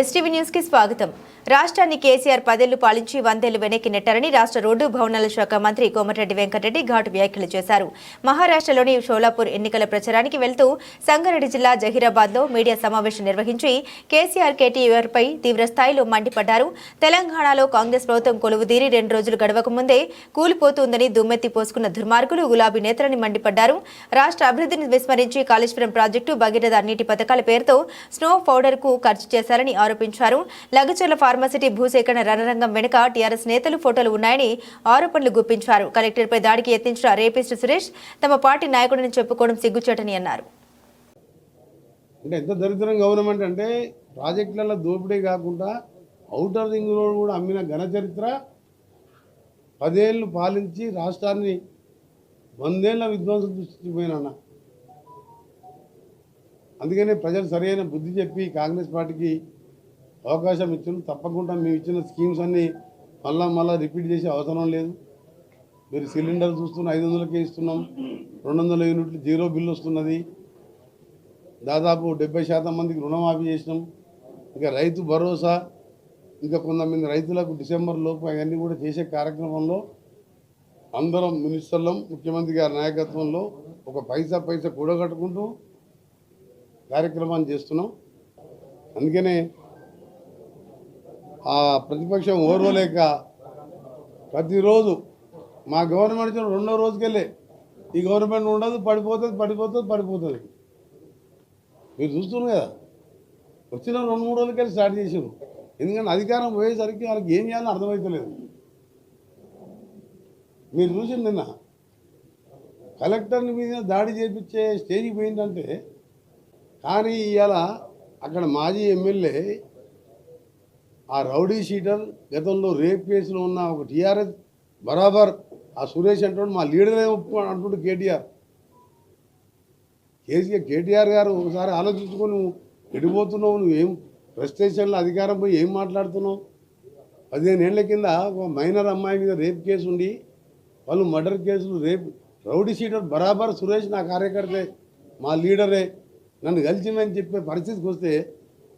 STV న్యూస్కి స్వాగతం. రాష్ట్రాన్ని కేసీఆర్ పదేళ్ళు పాలించి వందేళ్ళు వెనక్కి నెట్టారని రాష్ట్ర రోడ్డు భవనాల శాఖ మంత్రి కోమటిరెడ్డి వెంకటరెడ్డి ఘాటు వ్యాఖ్యలు చేశారు. మహారాష్ట్రలోని షోలాపూర్ ఎన్నికల ప్రచారానికి వెళ్తూ సంగారెడ్డి జిల్లా జహీరాబాద్లో మీడియా సమావేశం నిర్వహించి కేసీఆర్ కేటీఆర్ పై తీవ్రస్థాయిలో మండిపడ్డారు. తెలంగాణలో కాంగ్రెస్ ప్రభుత్వం కొలువుదీరి రెండు రోజులు గడవక ముందే కూలిపోతుందని దుమ్మెత్తి పోసుకున్న దుర్మార్గులు గులాబీ నేతలని మండిపడ్డారు. రాష్ట్ర అభివృద్ధిని విస్మరించి కాళేశ్వరం ప్రాజెక్టు భగీరథ నీటి పథకాల పేరుతో స్నో పౌడర్కు ఖర్చు చేశారని ఆరోపించారు. లగచర్ల ఫార్మసిటీ భూసేకరణ రణరంగం వెనుక టీఆర్ఎస్ నేతలు ఫోటోలు ఉన్నాయని ఆరోపణలు గుప్పించారు. కలెక్టర్పై దాడికి యత్నించిన రేపిస్ట్ సురేష్ తమ పార్టీ నాయకుడిని చెప్పుకోవడం సిగ్గుచేటని అన్నారు. అంటే ఎంత దరిద్రం గవర్నమెంట్ అంటే ప్రాజెక్టులలో దోపిడీ కాకుండా ఔటర్ రింగ్ రోడ్ కూడా అమ్మిన ఘన చరిత్ర పదేళ్ళు పాలించి రాష్ట్రాన్ని వందేళ్ళ విధ్వంసం సృష్టించిపోయినా అందుకనే ప్రజలు సరైన బుద్ధి చెప్పి కాంగ్రెస్ పార్టీకి అవకాశం ఇచ్చిన తప్పకుండా మేము ఇచ్చిన స్కీమ్స్ అన్నీ మళ్ళా మళ్ళీ రిపీట్ చేసే అవసరం లేదు. మీరు సిలిండర్ చూస్తున్న ఐదు వందలకే ఇస్తున్నాం. రెండు వందల యూనిట్లు జీరో బిల్లు వస్తున్నది. దాదాపు డెబ్బై శాతం మందికి రుణమాఫీ చేసినాం. ఇంకా రైతు భరోసా ఇంకా కొంతమంది రైతులకు డిసెంబర్ లోపు అవన్నీ కూడా చేసే కార్యక్రమంలో అందరం మినిస్టర్లం ముఖ్యమంత్రి గారి నాయకత్వంలో ఒక పైసా పైసా కూడగట్టుకుంటూ కార్యక్రమాన్ని చేస్తున్నాం. అందుకనే ఆ ప్రతిపక్షం ఓర్వలేక ప్రతిరోజు మా గవర్నమెంట్ వచ్చిన రెండో రోజుకెళ్ళే. ఈ గవర్నమెంట్ ఉండదు పడిపోతుంది పడిపోతుంది పడిపోతుంది. మీరు చూస్తున్నారు కదా? వచ్చిన రెండు మూడు రోజులకెళ్ళి స్టార్ట్ చేసారు ఎందుకంటే అధికారం పోయేసరికి వాళ్ళకి ఏం చేయాలని అర్థమవుతలేదు మీరు చూసింది నిన్న కలెక్టర్ని మీద దాడి చేపించే స్టేజ్కి పోయిందంటే కానీ ఇవాళ అక్కడ మాజీ ఎమ్మెల్యే ఆ రౌడీ షీటర్ గతంలో రేప్ కేసులో ఉన్న ఒక టీఆర్ఎస్ బరాబర్ ఆ సురేష్ అంటాడు మా లీడరే ఒప్పు అంటుండు కేటీఆర్. కేసీఆర్ కేటీఆర్ గారు ఒకసారి ఆలోచించుకొని నువ్వు ఎడిపోతున్నావు నువ్వేం ప్రెస్టేషన్లో అధికారం పోయి ఏం మాట్లాడుతున్నావు? పదిహేను ఏళ్ళ కింద ఒక మైనర్ అమ్మాయి మీద రేప్ కేసు ఉండి వాళ్ళు మర్డర్ కేసులు రేప్ రౌడీ షీటర్ బరాబర్ సురేష్ నా కార్యకర్తే మా లీడరే నన్ను కలిసిందని చెప్పే పరిస్థితికి వస్తే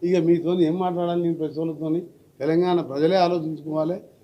ఇక మీతో ఏం మాట్లాడాలి నేను ప్రజలతో తెలంగాణ ప్రజలే ఆలోచించుకోవాలి.